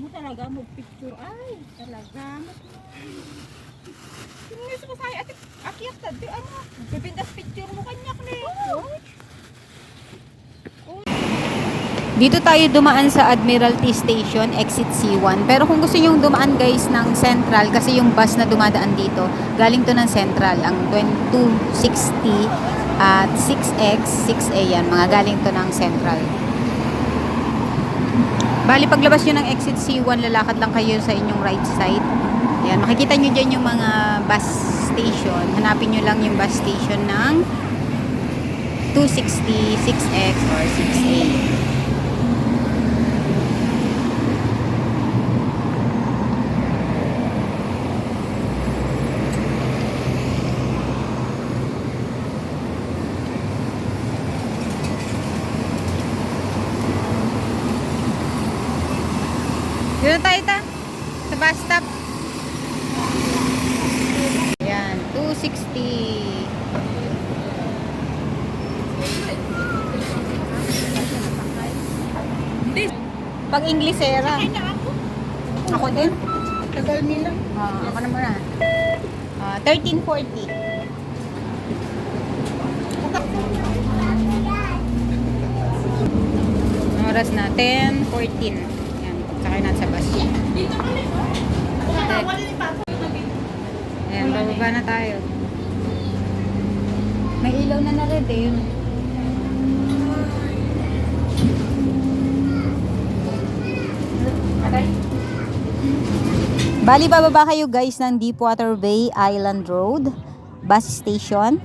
Mo talaga mag-picture. Ay, talaga. Sino nga sa kasaya? Ati, akyat na. Di ano? Pipindas picture mo kanyak ni. Dito tayo dumaan sa Admiralty Station, exit C1. Pero kung gusto nyong dumaan guys ng Central, kasi yung bus na dumadaan dito, galing to ng Central, ang 2260 at 6X, 6A yan, mga galing to ng Central. Bali, paglabas nyo ng exit C1, lalakad lang kayo sa inyong right side. Yan, makikita nyo dyan yung mga bus station. Hanapin nyo lang yung bus station ng 260, 6X, or 6A. Dito tayo ta. Sa bus stop. Ayan, 260. Hindi. Pag Inglesera. Ay na ako. Ako din. Tagal nila. Ah, ako naman na. Ah, 1340. Ang oras na 10:14. Yan, sakay natin sa bus. Dito ka rin. Ayan, bababa na tayo. May ilaw na na red eh. Yun. Bali, bababa kayo guys ng Deepwater Bay Island Road bus station.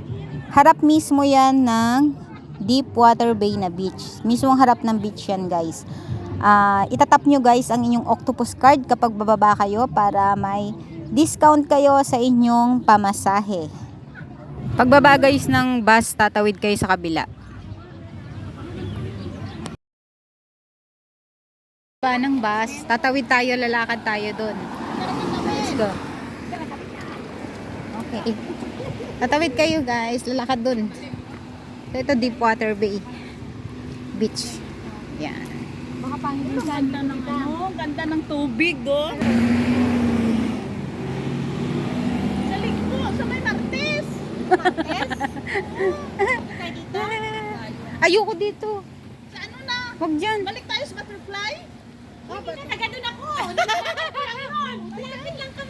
Harap mismo yan ng Deepwater Bay na beach. Mismong harap ng beach yan guys. Ah, itatap nyo guys ang inyong octopus card kapag bababa kayo para may discount kayo sa inyong pamasahe. Pagbaba guys ng bus, tatawid kayo sa kabila. Pa ng bus, tatawid tayo, lalakad tayo doon. Go. Okay. Tatawid kayo guys, lalakad doon. So ito Deepwater Bay Beach. Yan. Baka pangilisan. Ganda ng ano, ganda ng tubig, oh. Sa linggo, sa may Martes. Martes? Dito? Ayoko dito. Sa ano na? Huwag dyan. Balik tayo sa butterfly? Oh, Hindi na, taga doon ako. Malapit lang kami doon.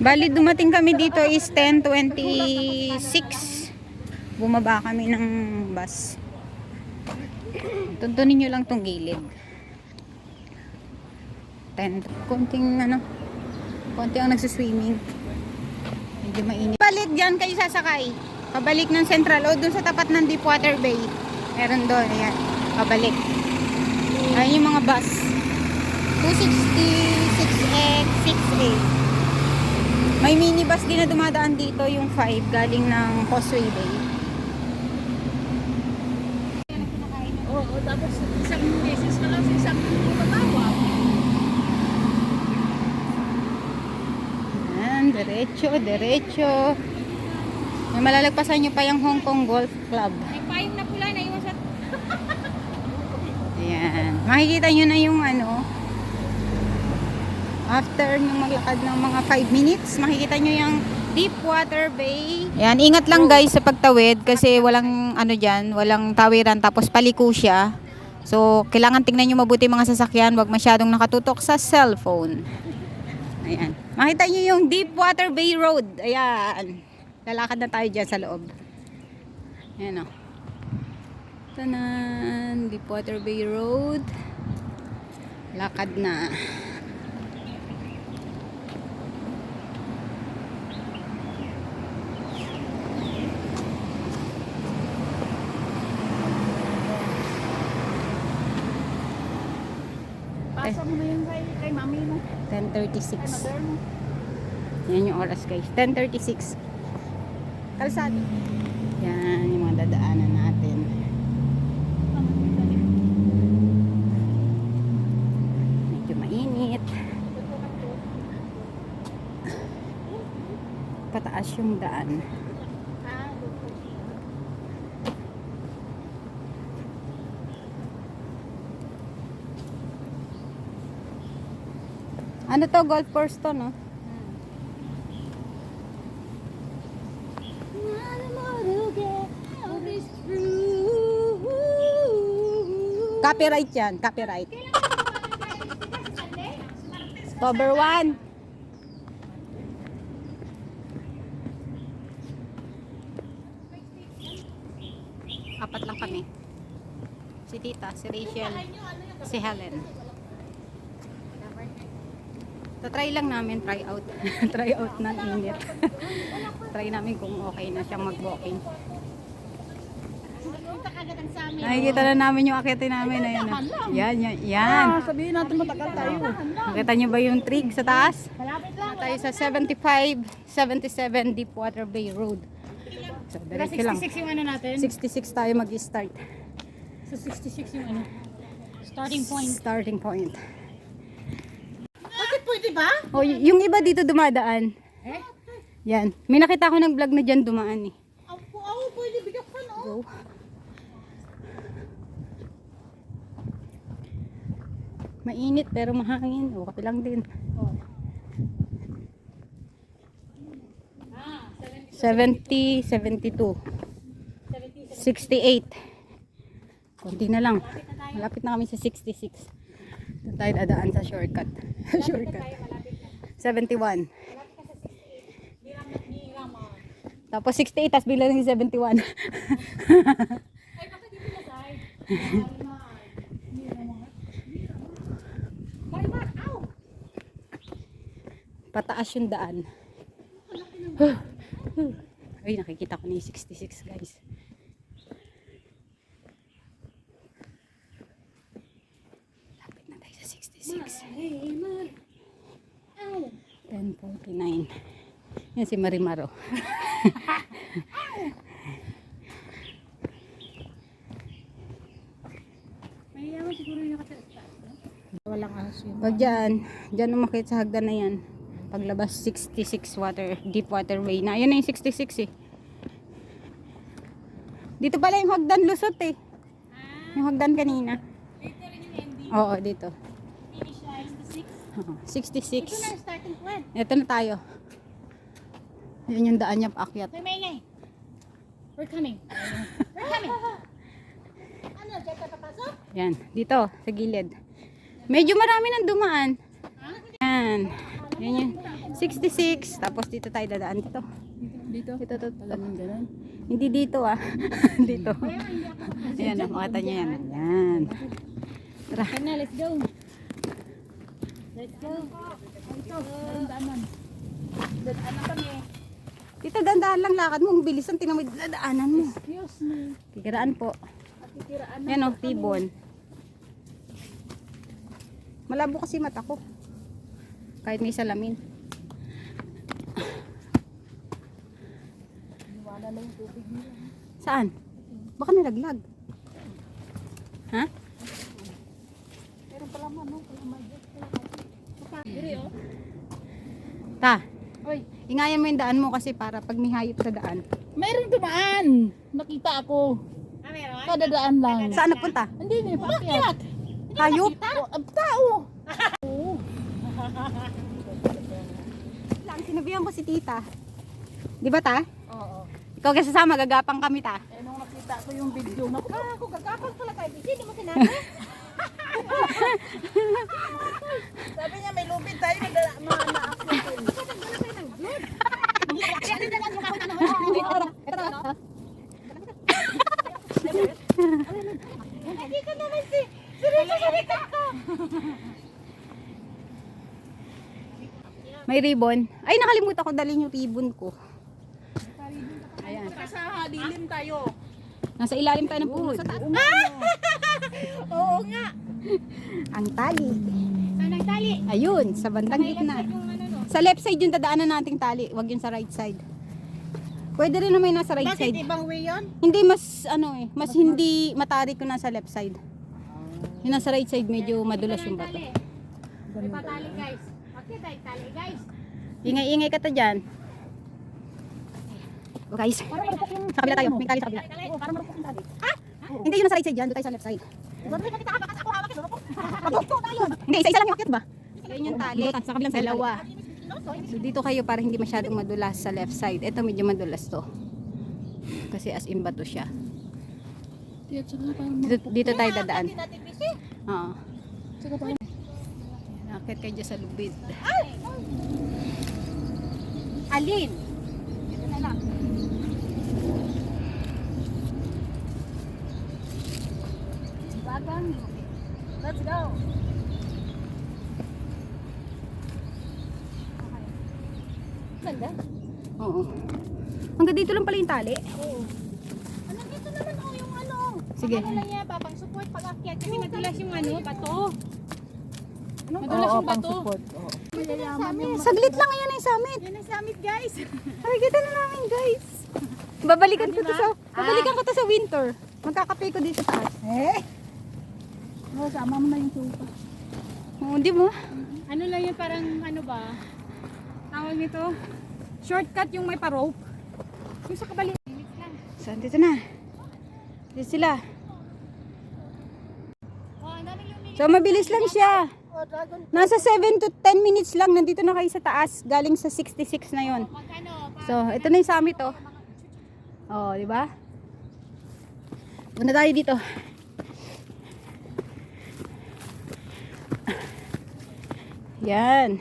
Bali, dumating kami dito is 10.26. Bumaba kami ng bus. Tuntunin nyo lang tong gilid. 10. Konting ano, konti ang nagsiswimming. Medyo mainit. Balik dyan kayo sasakay. Pabalik ng Central o dun sa tapat ng Deepwater Bay. Meron doon, ayan. Pabalik. Ayan yung mga bus. 260, 6X, 6A. May minibus din na dumadaan dito, yung 5, galing ng Causeway Bay. Oo, tapos isang beses ka lang sa isang patawa. Ayan, diretso, diretso. May malalagpasan nyo pa yung Hong Kong Golf Club. May payong na pula na iwan sa... Ayan. Makikita nyo na yung ano, after nyo maglakad ng mga 5 minutes, makikita nyo yung Deepwater Bay. Ayan, ingat lang guys sa pagtawid kasi walang ano dyan, walang tawiran tapos paliko siya. So, kailangan tingnan nyo mabuti mga sasakyan, wag masyadong nakatutok sa cellphone. Ayan. Makita nyo yung Deepwater Bay Road. Ayan. Lalakad na tayo dyan sa loob. Ayan o. Tanan, Deepwater Bay Road. Lakad na. Pasa mo na yun kay, kay mami mo. Kay 10.36. mother mo. Yan yung oras guys. 10.36. Kalsada. Yan yung mga dadaanan natin. Medyo mainit. Pataas yung daan. Ano to? Golf course to, no? Copyright yan. Copyright. October 1. Apat lang kami. Si Tita, si Rachel, si Helen. Tatry lang namin, try out. try out ng init. try namin kung okay na siyang mag-walking. Nakikita na namin yung akiti namin. Ayan, na. yan, yan, yan. sabihin natin matagal tayo. Nakita niyo ba yung trig sa taas? Tayo sa 75, 77 Deepwater Bay Road. So, diretso lang. 66 yung ano natin. 66 tayo mag-start. So 66 yung ano. Starting point. Starting point. Bakit pwede ba? O, y- yung iba dito dumadaan. Eh? Yan. May nakita ko ng vlog na dyan dumaan eh. Apo, apo, pwede bigyan pa no? Go. Mainit pero mahangin. Okay lang din. Ah, 70, 72, 68. Konti na lang. Malapit na kami sa 66. Doon tayo dadaan sa shortcut. shortcut. 71. Tapos 68, tapos bilang ng 71. Marimar, aw! Pataas yung daan. Ay, nakikita ko na yung 66 guys. Lapit na tayo sa 66. Marimar. Aw! 10.49. Yan si Marimaro. Walang aso yun. Pag dyan, dyan umakit sa hagdan na yan. Paglabas 66 water, deep waterway na. Ayan na yung 66 eh. Dito pala yung hagdan lusot eh. Yung hagdan kanina. Dito rin yung ending. Oo, dito. Finish na 66. Oo, Ito 66. na yung starting point. Ito na tayo. Yan yung daan niya paakyat. May maingay. We're coming. We're coming. Ano, dyan ka papasok? Yan, dito, sa gilid. Medyo marami nang dumaan. Yan. Yan yung 66. Tapos dito tayo dadaan dito. Dito? Dito, dito, dito. ganun? Hindi dito ah. dito. Ayan, makita niyo yan. Yan. Tara. Na, let's go. Let's go. Ito, daanan. Daanan kami. Dito, dandaan lang lakad mo. Ang bilisan. Tingnan mo yung dadaanan mo. Excuse me. Tigaraan po. Titiraan Yan oh, tibon. Malabo kasi mata ko. Kahit may salamin. Wala lang tubig. Saan? Baka nalaglag. Ha? Meron pala man, no? Pala may Diri, oh. Ta, Oy, ingayan mo yung daan mo kasi para pag may hayop sa daan. mayroong dumaan. Nakita ako. Ah, meron? Kadadaan lang. Saan nagpunta? Hindi, hindi. Bakit? Hayop? Oh, ang tao. Lang, sinabihan ko si tita. Di ba ta? Oo. Ikaw kasi sasama, gagapang kami ta. Eh, nung nakita ko yung video, naku, ako gagapang pala tayo. Hindi mo sinabi. Sabi niya may lubid tayo na dala, mga ka naman si... Salita ka. May ribbon. Ay, nakalimutan ko dalhin yung ribbon ko. Ayan. Sa dilim tayo. Nasa ilalim tayo ng puno sa taas. Oo nga. Ang tali. Saan ang tali? Ayun, sa bandang gitna. Yung ano no? Sa left side yung dadaanan nating tali, wag yung sa right side. Pwede rin naman yung nasa right Bakit side. ibang way yun? Hindi mas ano eh, mas hindi matarik kung nasa left side. Yung nasa right side medyo madulas yung bato. May patali guys. Okay tayo tali guys. Ingay-ingay ka ta dyan. Oh, guys, yung... sa kabila tayo, may tali sa kabila. Oo, para marupok yung tali. Hindi yung nasa right side dyan, doon tayo sa left side. Doon rin nakita ka, baka ako Hindi, isa-isa lang yung akyat ba? Yan yung tali. Dalawa. So dito kayo para hindi masyadong madulas sa left side. Ito medyo madulas to. Kasi as in bato siya. Dito, dito tayo dadaan. Oo. Nakit kayo dyan sa lubid. Alin? Ito na lang. Bagang lupit. Let's go. Okay. Ganda. Oo. Hanggang dito lang pala yung tali. Oo. Ano dito naman oh yung ano. Sige. Ano lang yan, papang support pag akyat kasi madulas yung ano, bato. Ano Oo, yung bato? Oo. Malalaman yung Saglit lang yan ang summit. Yan ang summit guys. Ay, kita na namin guys. Babalikan ko to sa babalikan ko to sa winter. Magkakape ko dito sa taas. Eh? Oh, sama mo na yung supa. Oo, di mo? Ano lang yan, parang ano ba? Tawag nito? Shortcut yung may pa-rope. Yung sa kabalik. So, dito na. Dito sila. Oh. So, mabilis lang siya. Oh, dragon. Nasa 7 to 10 minutes lang. Nandito na kayo sa taas. Galing sa 66 na yon. Magkano? So, ito na yung summit, oh. Oh, di ba? Punta tayo dito. Yan.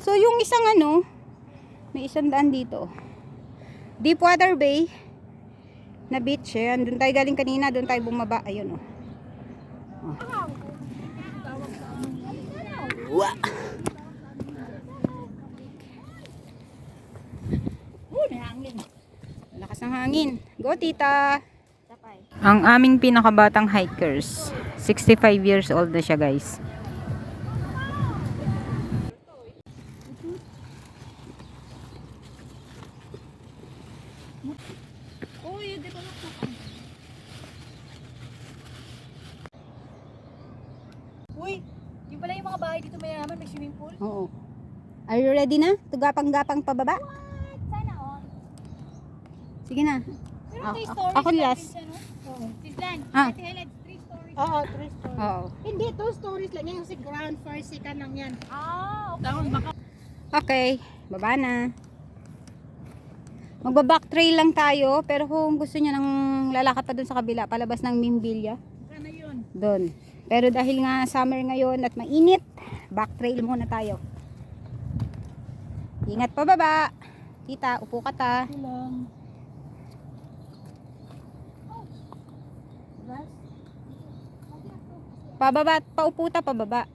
So, yung isang ano, may isang daan dito. Deepwater Bay na beach. Yan. Doon tayo galing kanina. Doon tayo bumaba. Ayun, oh. Oh, hangin. Lakas ng hangin. Go, tita! Ang aming pinakabatang hikers. 65 years old na siya, guys. Oh, yun, di ba lang Uy, yung pala yung mga bahay dito mayaman, may swimming pool. Oo. Are you ready na? Tugapang-gapang pababa? Sana all. Sige na. Pero Ah, three ah, stories ako lang last. din siya, no? Oo. Sislan, Ah. Ate Helen, three stories. Oo, three stories. Oo. Hindi, two stories lang yan. Kasi ground, first, second lang yan. Ah, okay. Okay. Baba na. Magba-back trail lang tayo. Pero kung gusto niya ng lalakad pa dun sa kabila, palabas ng Mimbilya, Ano yun? dun. Pero dahil nga summer ngayon at mainit, back trail muna tayo. Ingat pa baba. Tita, upo ka ta. Lang. Pababa, paupo ta pababa.